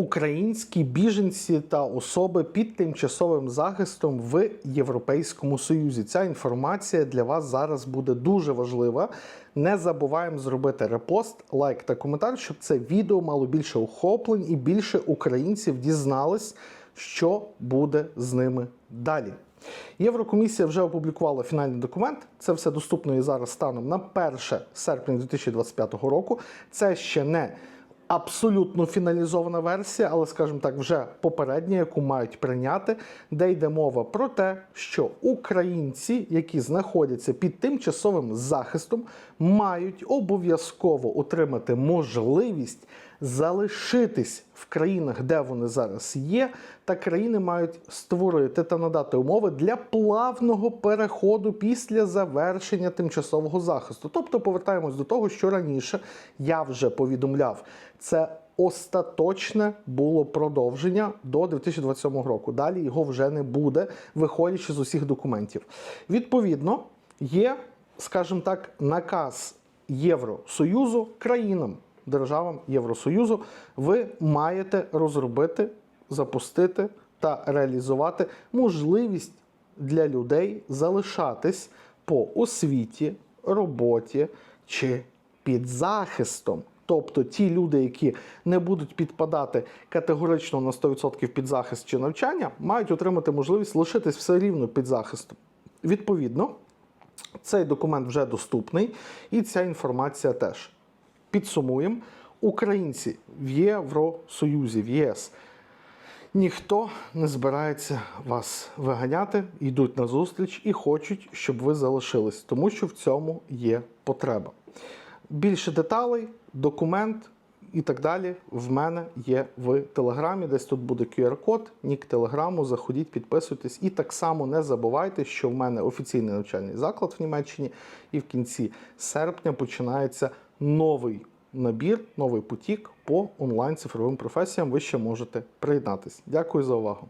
Українські біженці та особи під тимчасовим захистом в Європейському Союзі. Ця інформація для вас зараз буде дуже важлива. Не забуваємо зробити репост, лайк та коментар, щоб це відео мало більше охоплень і більше українців дізнались, що буде з ними далі. Єврокомісія вже опублікувала фінальний документ. Це все доступно і зараз станом на 1 серпня 2025 року. Це ще не абсолютно фіналізована версія, але, скажімо так, вже попередня, яку мають прийняти, де йде мова про те, що українці, які знаходяться під тимчасовим захистом, мають обов'язково отримати можливість залишитись в країнах, де вони зараз є, та країни мають створити та надати умови для плавного переходу після завершення тимчасового захисту. Тобто повертаємось до того, що раніше я вже повідомляв. Це остаточне було продовження до 2027 року. Далі його вже не буде, виходячи з усіх документів. Відповідно, є, скажімо так, наказ Євросоюзу країнам, державам Євросоюзу. Ви маєте розробити, запустити та реалізувати можливість для людей залишатись по освіті, роботі чи під захистом. Тобто ті люди, які не будуть підпадати категорично на 100% під захист чи навчання, мають отримати можливість лишитись все рівно під захистом. Відповідно, цей документ вже доступний, і ця інформація теж. Підсумуємо, українці в Євросоюзі, в ЄС. Ніхто не збирається вас виганяти, йдуть на зустріч і хочуть, щоб ви залишились, тому що в цьому є потреба. Більше деталей, документ і так далі в мене є в телеграмі. Десь тут буде QR-код, нік телеграму. Заходіть, підписуйтесь. І так само не забувайте, що в мене офіційний навчальний заклад в Німеччині, і в кінці серпня починається новий набір, новий потік по онлайн цифровим професіям. Ви ще можете приєднатись. Дякую за увагу.